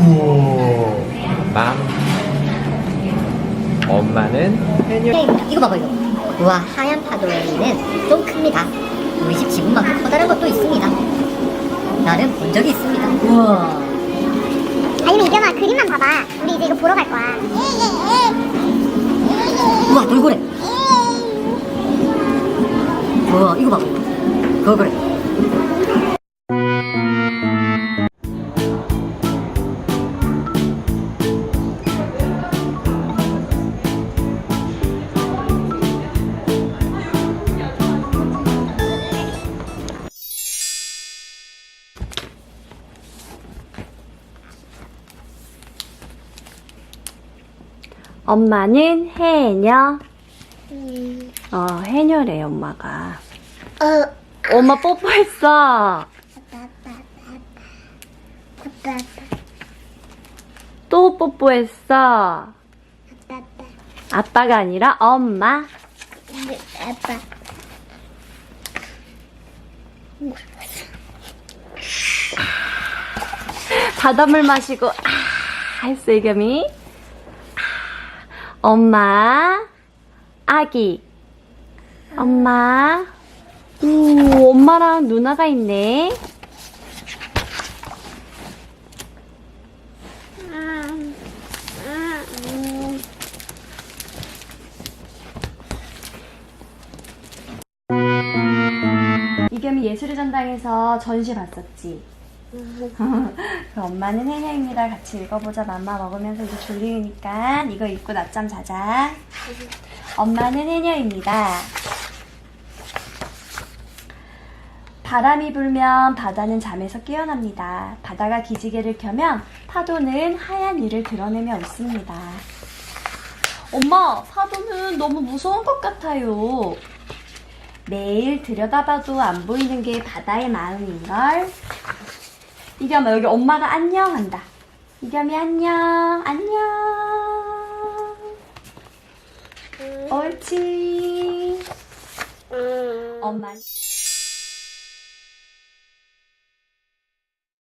우와. 맘. 엄마는 이거 봐봐 이거. 우와 하얀 파도에는 좀 큽니다. 우리 집 지붕만큼 커다란 것도 있습니다. 나는 본 적이 있습니다. 우와. 아니면 이겸아 그림만 봐봐. 우리 이제 이거 보러 갈 거야. 우와 돌고래. 우와 이거 봐봐 돌고래 엄마는 해녀. 어, 해녀래, 엄마가. 어. 엄마 뽀뽀했어. 또 뽀뽀했어. 아빠가 아니라 엄마. 아빠. 바닷물 마시고, 아, 했어, 이겸이. 아, 엄마. 아기. 엄마. 오, 엄마랑 누나가 있네. 이겸이 예술의 전당에서 전시 봤었지? 그 엄마는 해녀입니다. 같이 읽어보자. 맘마 먹으면서 이제 졸리니까 이거 읽고 낮잠 자자. 엄마는 해녀입니다. 바람이 불면 바다는 잠에서 깨어납니다. 바다가 기지개를 켜면 파도는 하얀 이를 드러내며 웃습니다. 엄마, 파도는 너무 무서운 것 같아요. 매일 들여다봐도 안 보이는 게 바다의 마음인걸. 이겸아, 여기 엄마가 안녕한다. 이겸이 안녕, 안녕. 옳지. 엄마.